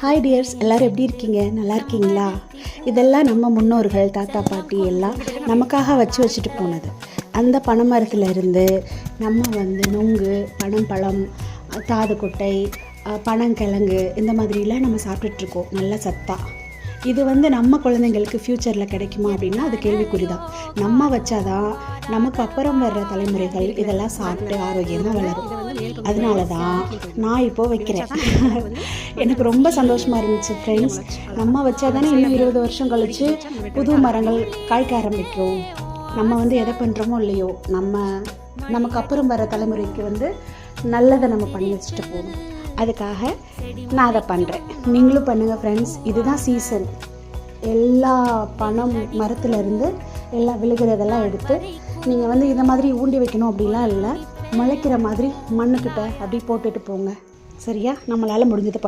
Hi tears எல்லோரும் எப்படி இருக்கீங்க? நல்லா இருக்கீங்களா? இதெல்லாம் நம்ம முன்னோர்கள் தாத்தா பாட்டி எல்லாம் நமக்காக வச்சு வச்சுட்டு போனது. அந்த பனைமரத்துல இருந்து நம்ம வந்து நுங்கு பனம்பழம் தாது கொட்டை பனங்கிழங்கு இந்த மாதிரிலாம் நம்ம சாப்பிட்டுட்ருக்கோம். நல்ல சத்தாக இது வந்து நம்ம குழந்தைங்களுக்கு ஃப்யூச்சரில் கிடைக்குமா அப்படின்னா அது கேள்விக்குறி தான் நம்ம வச்சாதான் நமக்கு அப்புறம் வர்ற தலைமுறைகள் இதெல்லாம் சாப்பிட்டு ஆரோக்கியமாக வளரும். அதனால தான் நான் இப்போ வைக்கிறேன். எனக்கு ரொம்ப சந்தோஷமாக இருந்துச்சு ஃப்ரெண்ட்ஸ் நம்ம வச்சாதானே இன்னும் இருபது வருஷம் கழிச்சு புது மரங்கள் காய்க்க ஆரம்பிக்கும் நம்ம வந்து எதை பண்ணுறோமோ இல்லையோ நம்ம நமக்கு அப்புறம் வர தலைமுறைக்கு வந்து நல்லதை நம்ம பண்ணி வச்சுட்டு போகணும். அதுக்காக நான் அதை பண்ணுறேன் நீங்களும் பண்ணுங்கள் ஃப்ரெண்ட்ஸ் இதுதான் சீசன் எல்லா பணம் மரத்துலேருந்து எல்லா எல்லாம் விழுகிறதெல்லாம் எடுத்து நீங்கள் வந்து இந்த மாதிரி ஊண்டி வைக்கணும் அப்படிலாம் இல்லை முளைக்கிற மாதிரி மண்ணுக்கிட்ட அப்படி போட்டுட்டு போங்க. சரியா? நம்மளால் முடிஞ்சது